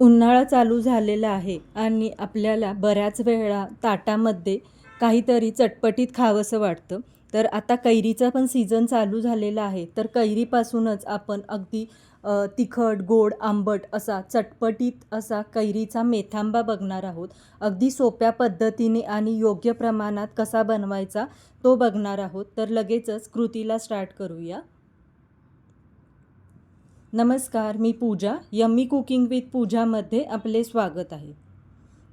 उन्हाळा चालू झालेला आहे आणि आपल्याला बऱ्याच वेळा ताटामध्ये काहीतरी चटपटीत खावंसं वाटतं. तर आता कैरीचा पण सीझन चालू झालेला आहे. तर कैरीपासूनच आपण अगदी तिखट गोड आंबट असा चटपटीत असा कैरीचा मेथांबा बघणार आहोत. अगदी सोप्या पद्धतीने आणि योग्य प्रमाणात कसा बनवायचा तो बघणार आहोत. तर लगेचच कृतीला स्टार्ट करूया. नमस्कार मी पूजा यम्मी कुकिंग विथ पूजामध्ये आपले स्वागत आहे.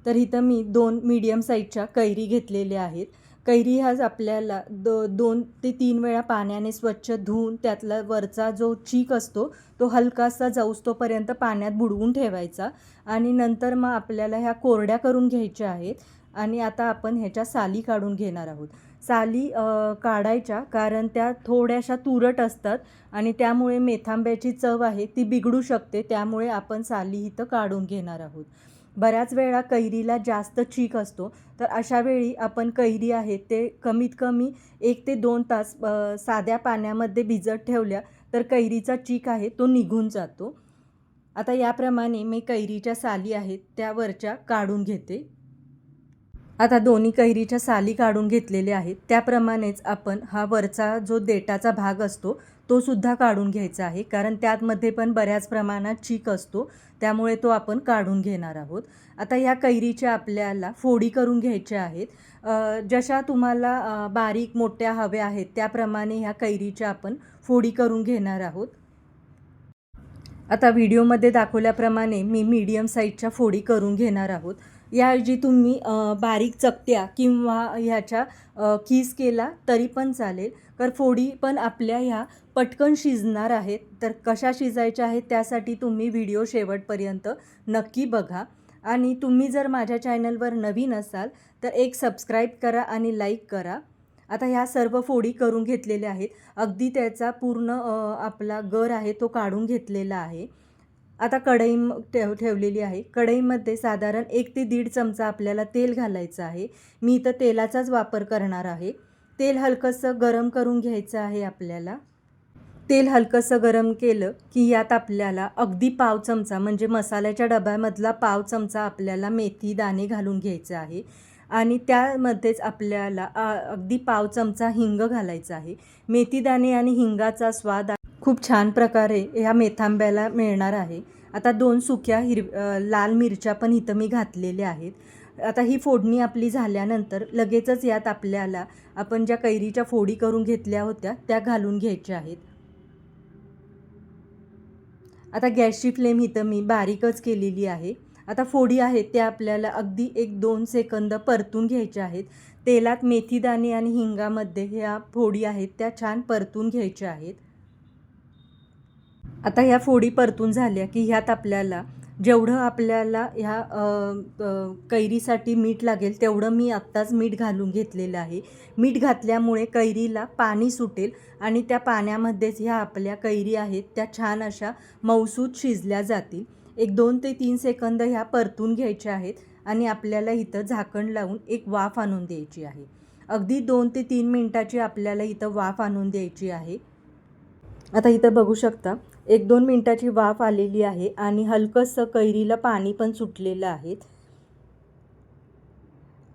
तर इथं मी दोन मीडियम साईजच्या कैरी घेतलेल्या आहेत. कैरी ह्याच आपल्याला दो दोन ते तीन वेळा पाण्याने स्वच्छ धुवून त्यातला वरचा जो चीक असतो तो हलकासा जाऊस्तोपर्यंत पाण्यात बुडवून ठेवायचा आणि नंतर मग आपल्याला ह्या कोरड्या करून घ्यायच्या आहेत आणि आता आपण ह्याच्या साली काढून घेणार आहोत. साली काढायच्या कारण त्या थोड्याशा तुरट असतात आणि त्यामुळे मेथांब्याची चव आहे ती बिघडू शकते त्यामुळे आपण साली इथं काढून घेणार आहोत. बऱ्याच वेळा कैरीला जास्त चीक असतो तर अशा वेळी आपण कैरी आहे ते कमीत कमी एक ते दोन तास साध्या पाण्यामध्ये भिजत ठेवल्या तर कैरीचा चीक आहे तो निघून जातो. आता याप्रमाणे मी कैरीच्या साली आहेत त्या वरच्या काढून घेते. आता दोन्ही कैरीच्या साली काढून घेतलेल्या आहेत. त्याप्रमाणेच आपण हा वरचा जो देटाचा भाग असतो तो सुद्धा काढून घ्यायचा आहे. कारण त्यातमध्ये पण बऱ्याच प्रमाणात चीक असतो. त्यामुळे तो आपण काढून घेणार आहोत. आता या कैरीच्या आपल्याला फोडी करून घ्यायच्या आहेत. जशा तुम्हाला बारीक मोठ्या हव्या आहेत त्याप्रमाणे ह्या कैरीच्या आपण फोडी करून घेणार आहोत. आता व्हिडिओमध्ये दाखवल्याप्रमाणे मी मीडियम साईजच्या फोडी करून घेणार आहोत. याऐवजी तुम्ही बारीक चकत्या किंवा ह्याच्या खीस केला तरी पण चालेल. तर फोडी पण आपल्या ह्या पटकन शिजणार आहेत. तर कशा शिजायच्या आहेत त्यासाठी तुम्ही व्हिडिओ शेवटपर्यंत नक्की बघा. आणि तुम्ही जर माझ्या चॅनलवर नवीन असाल तर एक सबस्क्राईब करा आणि लाईक करा. आता ह्या सर्व फोडी करून घेतलेल्या आहेत. अगदी त्याचा पूर्ण आपला गर आहे तो काढून घेतलेला आहे. आता कढई ठेव ठेवलेली आहे. कढईमध्ये साधारण एक ते दीड चमचा आपल्याला तेल घालायचं आहे. मी इथं तेलाचाच वापर करणार आहे. तेल हलकंसं गरम करून घ्यायचं आहे आपल्याला. तेल हलकंसं गरम केलं की यात आपल्याला अगदी पाव चमचा म्हणजे मसाल्याच्या डब्यामधला पाव चमचा आपल्याला मेथी दाणे घालून घ्यायचं आहे. आणि त्यामध्येच आपल्याला आ, अगदी पाव चमचा हिंग घालायचा आहे. मेथी दाणे आणि हिंगाचा स्वाद खूप छान प्रकारे ह्या मेथांब्याला मिळणार आहे. आता दोन सुक्या हिरव लाल मिरच्या पण इथं मी घातलेल्या आहेत. आता ही फोडणी आपली झाल्यानंतर लगेचच यात आपल्याला आपण ज्या कैरीच्या फोडी करून घेतल्या होत्या त्या घालून घ्यायच्या आहेत. आता गॅसची फ्लेम इथं मी बारीकच केलेली आहे. आता फोडी आहेत त्या आपल्याला अगदी एक दोन सेकंद परतून घ्यायच्या आहेत. तेलात मेथीदाणे आणि हिंगामध्ये ह्या फोडी आहेत त्या छान परतून घ्यायच्या आहेत. आता ह्या फोडी परतून झाल्या की ह्यात आपल्याला जेवढं आपल्याला ह्या कैरीसाठी मीठ लागेल तेवढं मी आत्ताच मीठ घालून घेतलेलं आहे. मीठ घातल्यामुळे कैरीला पाणी सुटेल आणि त्या पाण्यामध्येच ह्या आपल्या कैरी आहेत त्या छान अशा मौसूद शिजल्या जातील. एक दोन ते तीन सेकंद ह्या परतून घ्यायच्या आहेत आणि आपल्याला इथं झाकण लावून एक वाफ आणून द्यायची आहे. अगदी दोन ते तीन मिनटाची आपल्याला इथं वाफ आणून द्यायची आहे. आता इथं बघू शकता एक दोन मिनटाची वाफ आलेली आहे आणि हलकंसं कैरीला पाणी पण सुटलेलं आहे.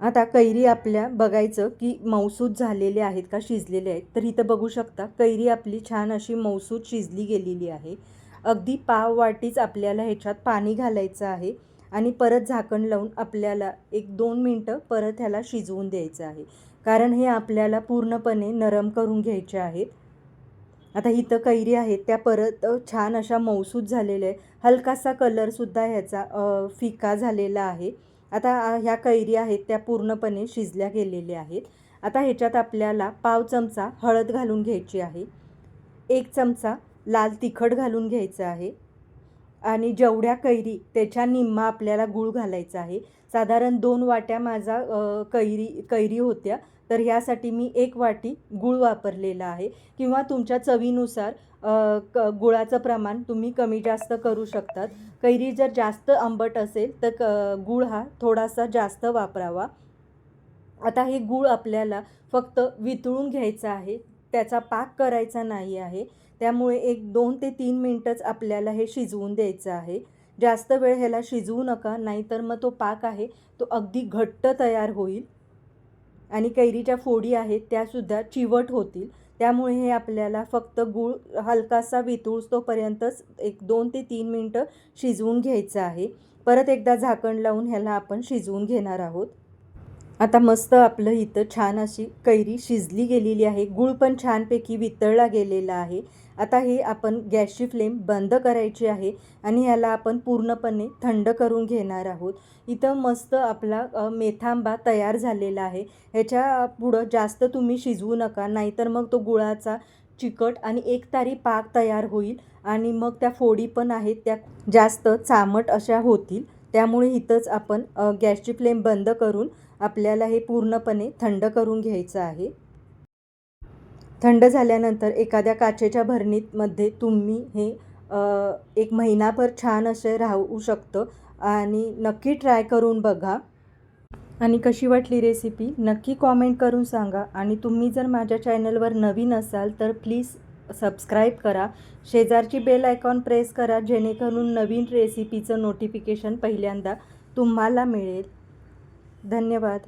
आता कैरी आपल्या बघायचं की मौसूद झालेले आहेत का शिजलेले आहेत. तर इथं बघू शकता कैरी आपली छान अशी मौसूद शिजली गेलेली आहे. अगदी पाव वाटीच आपल्याला ह्याच्यात पाणी घालायचं आहे आणि परत झाकण लावून आपल्याला एक दोन मिनटं परत ह्याला शिजवून द्यायचं आहे. कारण हे आपल्याला पूर्णपणे नरम करून घ्यायचे आहेत. आता इथं कैरी आहेत त्या परत छान अशा मौसूद झालेल्या आहे हलकासा कलरसुद्धा ह्याचा फिका झालेला आहे. आता ह्या कैरी आहेत त्या पूर्णपणे शिजल्या गेलेल्या आहेत. आता ह्याच्यात आपल्याला पाव चमचा हळद घालून घ्यायची आहे. एक चमचा लाल तिखट घालून घ्यायचं आहे. आणि जेवढ्या कैरी त्याच्या निम्मा आपल्याला गूळ घालायचा आहे. साधारण दोन वाट्या माझा कैरी कैरी होत्या. तर ह्यासाठी मी एक वाटी गूळ वापरलेला आहे. किंवा तुमच्या चवीनुसार क गुळाचं प्रमाण तुम्ही कमी जास्त करू शकतात. कैरी जर जास्त आंबट असेल तर क गूळ हा थोडासा जास्त वापरावा. आता हे गूळ आपल्याला फक्त वितळून घ्यायचं आहे. त्याचा पाक करायचा नाही आहे. त्यामुळे एक दोन ते तीन मिनटंच आपल्याला हे शिजवून द्यायचं आहे. जास्त वेळ ह्याला शिजवू नका नाहीतर मग तो पाक आहे तो अगदी घट्ट तयार होईल. आणि कैरीच्या फोडी आहेत त्यासुद्धा चिवट होतील. त्यामुळे हे आपल्याला फक्त गूळ हलकासा वितुळतोपर्यंतच एक दोन ते तीन मिनटं शिजवून घ्यायचं आहे. परत एकदा झाकण लावून ह्याला आपण शिजवून घेणार आहोत. आता मस्त आपलं इथं छान अशी कैरी शिजली गेलेली आहे. गूळ पण छानपैकी वितळला गेलेला आहे. आता हे आपण गॅसची फ्लेम बंद करायची आहे आणि ह्याला आपण पूर्णपणे थंड करून घेणार आहोत. इथं मस्त आपला मेथांबा तयार झालेला आहे. ह्याच्या पुढं जास्त तुम्ही शिजवू नका नाहीतर मग तो गुळाचा चिकट आणि एकतारी पाक तयार होईल आणि मग त्या फोडी पण आहेत त्या जास्त चामट अशा होतील. त्यामुळे इथंच आपण गॅसची फ्लेम बंद करून आपल्याला हे पूर्णपणे थंड करून घ्यायचं आहे. थंड झाल्यानंतर एखाद्या काचेच्या भरणीमध्ये तुम्ही हे एक महिनाभर छान असे राहू शकतं आणि नक्की ट्राय करून बघा. आणि कशी वाटली रेसिपी नक्की कॉमेंट करून सांगा आणि तुम्ही जर माझ्या चॅनलवर नवीन असाल तर प्लीज सबस्क्राईब करा. शेजारची बेल आयकॉन प्रेस करा जेणेकरून नवीन रेसिपीचं नोटिफिकेशन पहिल्यांदा तुम्हाला मिळेल. धन्यवाद.